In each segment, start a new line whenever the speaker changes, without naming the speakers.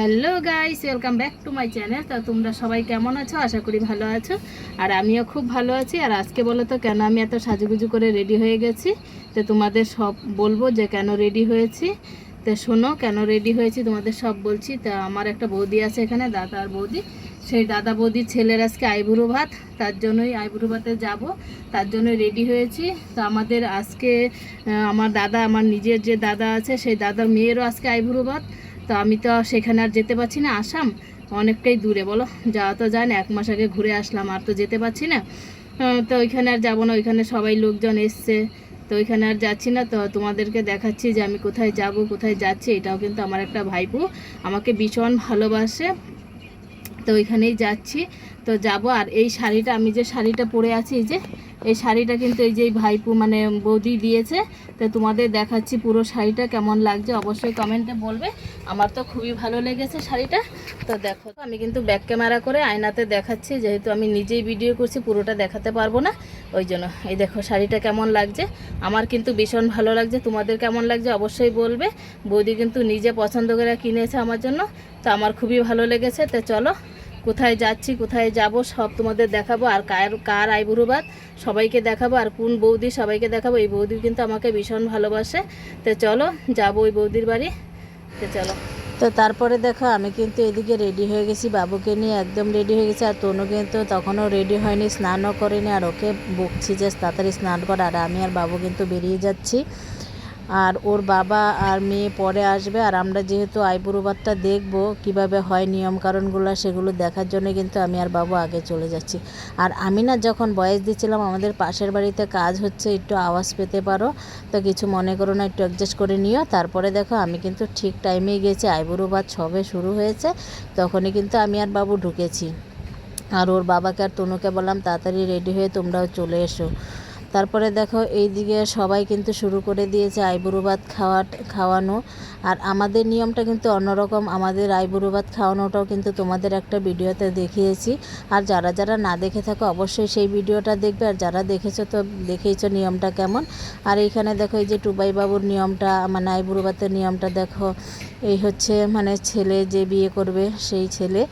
Hello guys welcome back to my channel তা তোমরা সবাই কেমন আছো? আশা করি ভালো আছো। আর আমিও খুব ভালো আছি। আর আজকে বলো তো, কেন আমি এত সাজুগুজু করে রেডি হয়ে গেছি? তো তোমাদের সব বলব যে, কেন রেডি হয়েছি? তো শোনো, কেন রেডি হয়েছি? তোমাদের সব বলছি। তা আমার একটা বৌদি আছে এখানে দাদা আর বৌদি। সেই দাদা বৌদির ছেলের আজকে আইবুড়ো ভাত। তার জন্যই আইবুড়ো ভাতে যাব। তার জন্যই রেডি হয়েছি। তো আমাদের আজকে আমার দাদা, আমার নিজের যে দাদা আছে, সেই দাদার মেয়েরও আজকে আইবুড়ো ভাত। তো আমি তো সেখানে আর যেতে পারছি না, আসাম। অনেকটাই দূরে, বলো। যাওয়া তো যায় না, এক মাস আগে ঘুরে আসলাম, আর তো যেতে পারছি না। তো ওইখানে আর যাব না, ওইখানে সবাই লোকজন এসছে। তো ওইখানে আর যাচ্ছি না, তো তোমাদেরকে দেখাচ্ছি যে আমি কোথায় যাব, কোথায় যাচ্ছি, এটাও কিন্তু আমার একটা ভাইপু। আমাকে ভীষণ ভালোবাসে। তো ওইখানেই যাচ্ছি। তো যাব, আর এই শাড়িটা, আমি যে শাড়িটা পরে আছি যে এই শাড়িটা কিন্তু এই যে ভাইপু মানে বৌদি দিয়েছে, তো তোমাদের দেখাচ্ছি পুরো শাড়িটা কেমন লাগছে, অবশ্যই কমেন্টে বলবে। আমার তো খুবই ভালো লেগেছে শাড়িটা। তো দেখো, আমি কিন্তু ব্যাক ক্যামেরা করে আয়নাতে দেখাচ্ছি, যেহেতু আমি নিজেই ভিডিও করছি, পুরোটা দেখাতে পারব না। ওই জন্য, এই দেখো শাড়িটা কেমন লাগছে। আমার কিন্তু ভীষণ ভালো লাগছে, তোমাদের কেমন লাগছে অবশ্যই বলবে। বৌদি কিন্তু নিজে পছন্দ করে কিনেছে আমার জন্য, তো আমার খুবই ভালো লেগেছে। তো চলো কোথায় যাচ্ছি, কোথায় যাব, সব তোমাদের দেখাবো। আর কার কার আইবুড়ো ভাত সবাইকে দেখাবো। আর কোন বৌদি সবাইকে দেখাবো? এই বৌদি কিন্তু আমাকে ভীষণ ভালোবাসে। তো চলো, যাব ওই বৌদির বাড়ি। তো চলো।
তো তারপরে দেখো, আমি কিন্তু এদিকে রেডি হয়ে গেছি। বাবুকে নিয়ে একদম রেডি হয়ে গেছি। আর তনু কিন্তু তখনও রেডি হয়নি, স্নানও করেনি। আর ওকে বকছি যে তাড়াতাড়ি স্নান কর। আর আমি আর বাবু কিন্তু বেরিয়ে যাচ্ছি। আর ওর বাবা আর মেয়ে পরে আসবে। আর আমরা যেহেতু আইবুড়ো ভাতটা দেখব কীভাবে হয় নিয়মকানুনগুলো, সেগুলো দেখার জন্য কিন্তু আমি আর বাবু আগে চলে যাচ্ছি। আর আমি না যখন বয়স দিচ্ছিলাম, আমাদের পাশের বাড়িতে কাজ হচ্ছে, একটু আওয়াজ পেতে পারো। তো কিছু মনে করো না, একটু অ্যাডজাস্ট করে নিও। তারপরে দেখো, আমি কিন্তু ঠিক টাইমেই গেছি আইবুড়ো সবে শুরু হয়েছে, তখনই কিন্তু আমি আর বাবু ঢুকেছি। আর ওর বাবাকে আর তনুকে বললাম, তাড়াতাড়ি রেডি হয়ে তোমরাও চলে এসো। তারপরে দেখো এইদিকে সবাই কিন্তু শুরু করে দিয়েছে আইবুড়ো ভাত খাওয়া, খাওয়ানো। আর আমাদের নিয়মটা কিন্তু অন্যরকম, আমাদের আইবুড়ো ভাত খাওয়ানোটাও কিন্তু তোমাদের একটা ভিডিওতে দেখিয়েছি। আর যারা যারা না দেখে থাকো, অবশ্যই সেই ভিডিওটা দেখবে। আর যারা দেখেছ তো দেখেইছো নিয়মটা কেমন। আর এইখানে দেখো এই যে টুবাই বাবুর নিয়মটা মানে আইবুড়ো ভাতের নিয়মটা দেখো। এই হচ্ছে মানে ছেলে যে বিয়ে করবে সেই ছেলে।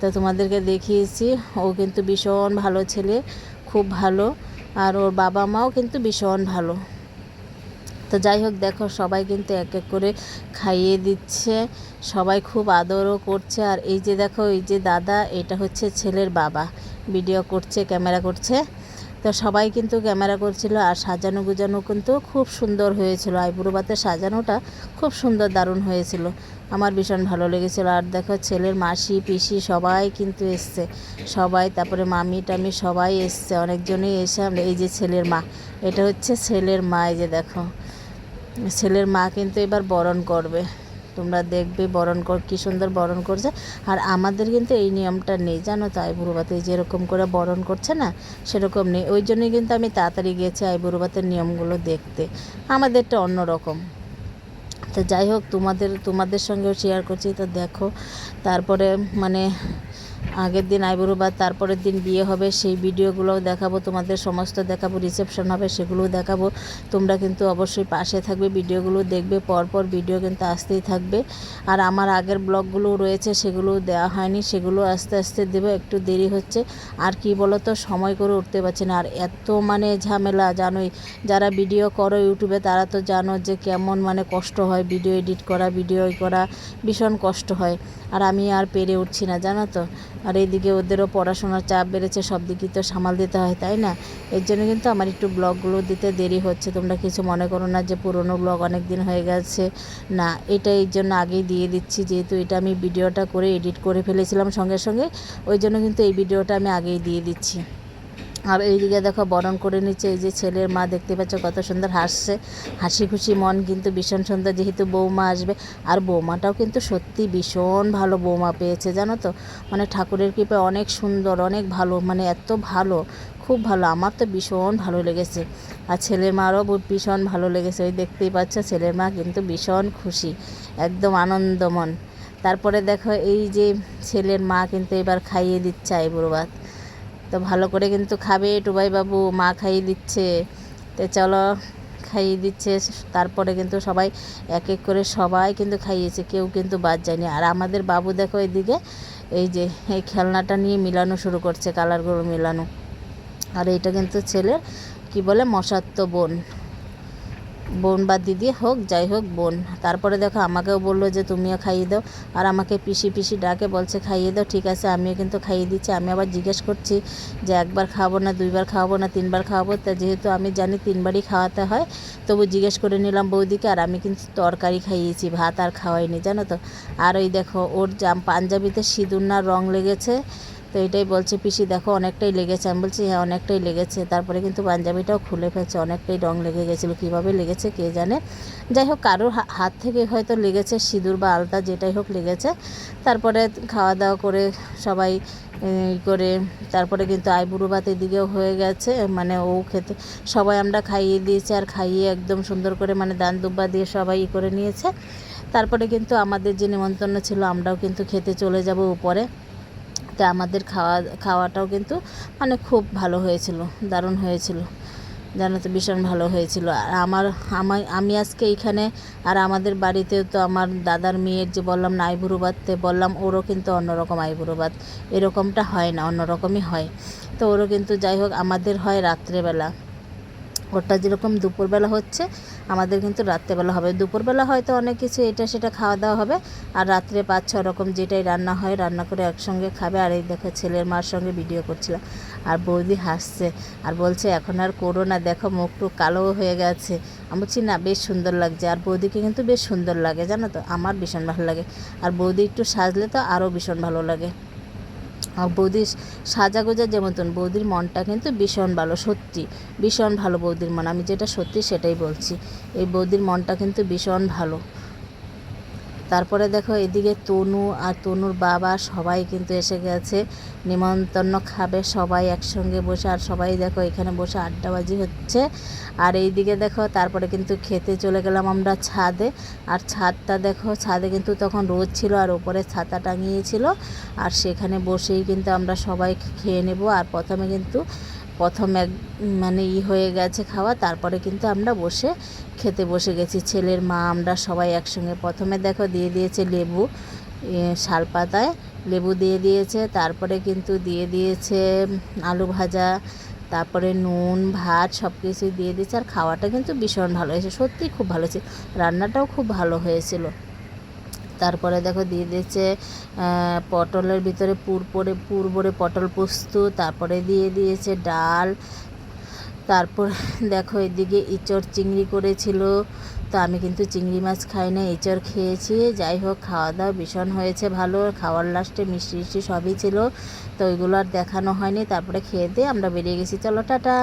তো তোমাদেরকে দেখিয়েছি। ও কিন্তু ভীষণ ভালো ছেলে, খুব ভালো। আর ওর বাবা মাও কিন্তু ভীষণ ভালো। তো যাই হোক, দেখো সবাই কিন্তু এক এক করে খাইয়ে দিচ্ছে, সবাই খুব আদরও করছে। আর এই যে দেখো, এই যে দাদা, এটা হচ্ছে ছেলের বাবা। ভিডিও করছে, ক্যামেরা করছে। তো সবাই কিন্তু ক্যামেরা করছিল আর সাজানো গুজানো কিন্তু খুব সুন্দর হয়েছিল। আইবুড়ো ভাতের সাজানোটা খুব সুন্দর দারুণ হয়েছিল। আমার ভীষণ ভালো লেগেছিলো। আর দেখো ছেলের মাসি, পিসি সবাই কিন্তু এসছে। সবাই, তারপরে মামি, টামি সবাই এসছে। অনেকজনই এসে আমরা, এই যে ছেলের মা, এটা হচ্ছে ছেলের মা, এই যে দেখো। ছেলের মা কিন্তু এবার বরণ করবে। তোমরা দেখবে বরণ কর, কী সুন্দর বরণ করছে। আর আমাদের কিন্তু এই নিয়মটা নেই, জানো তো, আইবুড়োবাতে যেরকম করে বরণ করছে না, সেরকম নেই। ওই জন্যই কিন্তু আমি তাড়াতাড়ি গেছি আইবুড়োবাতের নিয়মগুলো দেখতে। আমাদেরটা অন্যরকম তো যাই হোক, তোমাদের তোমাদের সঙ্গেও শেয়ার করছি। তো দেখো, তারপরে মানে আগের দিন আইবুড়ো বা তারপরের দিন বিয়ে হবে, সেই ভিডিওগুলোও দেখাবো, তোমাদের সমস্ত দেখাবো রিসেপশন হবে, সেগুলোও দেখাবো। তোমরা কিন্তু অবশ্যই পাশে থাকবে, ভিডিওগুলো দেখবে, পরপর ভিডিও কিন্তু আসতেই থাকবে। আর আমার আগের ব্লগগুলো রয়েছে, সেগুলো দেওয়া হয়নি, সেগুলো আস্তে আস্তে দেবো, একটু দেরি হচ্ছে। আর কি বলো তো সময় করে উঠতে পারছি না। আর এত মানে ঝামেলা, জানোই, যারা ভিডিও করো ইউটিউবে, তারা তো জানো যে কেমন মানে কষ্ট হয়, ভিডিও এডিট করা, ভিডিও করা, ভীষণ কষ্ট হয়। আর আমি আর পেরে উঠছি না, জানো তো? আর এইদিকে ওদেরও পড়াশোনার চাপ বেড়েছে, সব দিকেই তো সামাল দিতে হয়, তাই না? এর জন্য কিন্তু আমার একটু ব্লগগুলো দিতে দেরি হচ্ছে, তোমরা কিছু মনে করো না যে পুরনো ব্লগ অনেক দিন হয়ে গেছে। না, এটা এই জন্য আগেই দিয়ে দিচ্ছি, যেহেতু এটা আমি ভিডিওটা করে এডিট করে ফেলেছিলাম সঙ্গে সঙ্গে, ওই জন্য কিন্তু এই ভিডিওটা আমি আগেই দিয়ে দিচ্ছি। আর এইদিকে দেখো বরণ করে নিচ্ছে, এই যে ছেলের মা দেখতে পাচ্ছ কত সুন্দর হাসছে। হাসি খুশি মন কিন্তু ভীষণ সুন্দর যেহেতু বৌমা আসবে। আর বৌমাটাও কিন্তু সত্যি ভীষণ ভালো বৌমা পেয়েছে, জানো তো? মানে ঠাকুরের কৃপায় অনেক সুন্দর, অনেক ভালো মানে এত ভালো, খুব ভালো। আমার তো ভীষণ ভালো লেগেছে। আর ছেলের মারও ভীষণ ভালো লেগেছে ওই দেখতেই পাচ্ছ ছেলের মা কিন্তু ভীষণ খুশি, একদম আনন্দমন। তারপরে দেখো এই যে ছেলের মা কিন্তু এবার খাইয়ে দিচ্ছে আইবুড়ো ভাত। তো ভালো করে কিন্তু খাবে টুবাই বাবু মা খাইয়ে দিচ্ছে। তো চলো, খাইয়ে দিচ্ছে। তারপরে কিন্তু সবাই এক এক করে সবাই কিন্তু খাইয়েছে, কেউ কিন্তু বাদ যায়নি। আর আমাদের বাবু দেখো এদিকে, এই যে, এই খেলনাটা নিয়ে মিলানো শুরু করছে, কালারগুলো মিলানো। আর এটা কিন্তু ছেলের, কি বলে মশাত্ম বোন। বোন বা দিদি হোক, যাই হোক, বোন। তারপরে দেখো আমাকেও বলল যে, তুমিও খাইয়ে দাও। আর আমাকে পিসি পিসি ডাকে, বলছে, খাইয়ে দাও, ঠিক আছে, আমিও কিন্তু খাইয়ে দিচ্ছি। আমি আবার জিজ্ঞেস করছি যে, একবার খাওয়াবো না, দুইবার খাওয়াবো না, তিনবার খাওয়াবো? তা যেহেতু আমি জানি তিনবারই খাওয়াতে হয়, তবু জিজ্ঞেস করে নিলাম বৌদিকে, আর আমি কিন্তু তরকারি খাইয়েছি, ভাত আর খাওয়াইনি, জানো তো। আর ওই দেখো, ওর জাম, পাঞ্জাবিতে সিঁদুর না রং লেগেছে তো এটাই বলছে, পিসি, দেখো অনেকটাই লেগেছে। আমি বলছি হ্যাঁ অনেকটাই লেগেছে। তারপরে কিন্তু পাঞ্জাবিটাও খুলে ফেলছে, অনেকটাই রং লেগে গেছিল। কীভাবে লেগেছে কে জানে? যাই হোক, কারোর হাত থেকে হয়তো লেগেছে সিঁদুর বা আলতা, যেটাই হোক লেগেছে। তারপরে খাওয়া দাওয়া করে সবাই করে, তারপরে কিন্তু আইবুড়ো ভাত এদিকেও হয়ে গেছে। মানে ও খেতে, সবাই আমরা খাইয়ে দিয়েছি আর খাইয়ে একদম সুন্দর করে মানে দান দুব্বা দিয়ে সবাই ই করে নিয়েছে। তারপরে কিন্তু আমাদের যে নিমন্ত্রণ ছিল, আমরাও কিন্তু খেতে চলে যাব উপরে। তা আমাদের খাওয়া, খাওয়াটাও কিন্তু মানে খুব ভালো হয়েছিল, দারুণ হয়েছিল। জানো তো, ভীষণ ভালো হয়েছিল। আর আমার আমার, আমি আজকে এইখানে আর আমাদের বাড়িতেও তো আমার দাদার মেয়ের যে বললাম না আইবুড়ো বললাম ওরও কিন্তু অন্যরকম আইবুড়ো এরকমটা হয় না, অন্যরকমই হয়। তো ওরও কিন্তু যাই হোক, আমাদের হয় রাত্রেবেলা। ওটা যেরকম দুপুরবেলা হচ্ছে আমাদের কিন্তু রাত্রেবেলা হবে। দুপুরবেলা হয়তো অনেক কিছু এটা সেটা খাওয়া দাওয়া হবে। আর রাত্রে পাঁচ, ছ রকম যেটাই রান্না হয় রান্না করে একসঙ্গে খাবে। আর এই দেখো ছেলের মার সঙ্গে ভিডিও করছিলাম। আর বৌদি হাসছে আর বলছে, এখন আর করো না। দেখো মুখটু কালো হয়ে গেছে। আমি বলছি, না, বেশ সুন্দর লাগছে। আর বৌদিকে কিন্তু বেশ সুন্দর লাগে, জানো তো? আমার ভীষণ ভালো লাগে। আর বৌদি একটু সাজলে তো আরও ভীষণ ভালো লাগে। আর বৌদির সাজাগোজা যেমন বৌদির মনটা কিন্তু ভীষণ ভালো, সত্যি, ভীষণ ভালো বৌদির মন। আমি যেটা সত্যি সেটাই বলছি। এই বৌদির মনটা কিন্তু ভীষণ ভালো। তারপরে দেখো এদিকে তনু আর তনুর বাবা সবাই কিন্তু এসে গেছে। নিমন্ত্রণ খাবে সবাই একসঙ্গে বসে আর সবাই দেখো এখানে বসে আড্ডাবাজি হচ্ছে। আর এইদিকে দেখো তারপরে কিন্তু খেতে চলে গেলাম আমরা ছাদে। আর ছাদটা দেখো, ছাদে কিন্তু তখন রোদ ছিল আর ওপরে ছাতা টাঙিয়েছিল। আর সেখানে বসেই কিন্তু আমরা সবাই খেয়ে নেব। আর প্রথমে কিন্তু প্রথম এক মানে ই হয়ে গেছে খাওয়া তারপরে কিন্তু আমরা বসে খেতে বসে গেছি। ছেলের মা আমরা সবাই একসঙ্গে। প্রথমে দেখো দিয়ে দিয়েছে লেবু এ, শালপাতায় লেবু দিয়ে দিয়েছে তারপরে কিন্তু দিয়ে দিয়েছে আলু ভাজা তারপরে নুন ভাত সব কিছুই দিয়ে দিয়েছে। আর খাওয়াটা কিন্তু ভীষণ ভালো হয়েছে সত্যিই খুব ভালো হয়েছে। রান্নাটাও খুব ভালো হয়েছিল। তারপরে দেখো দিয়ে দিয়েছে পটলের ভিতরে পুর পরে, পুর ভরে পটল পোস্ত, তারপরে দিয়ে দিয়েছে ডাল, তারপর দেখো এদিকে ইঁচড় চিংড়ি করেছিল, তো আমি কিন্তু চিংড়ি মাছ খাই না, ইঁচড় খেয়েছি, যাই হোক খাওয়া দাওয়া ভীষণ হয়েছে ভালো, খাওয়ার লাস্টে মিষ্টি মিষ্টি সবই ছিল, তো ওইগুলো আর দেখানো হয়নি, তারপরে খেয়ে দিয়ে আমরা বেরিয়ে গেছি, চলো টাটা।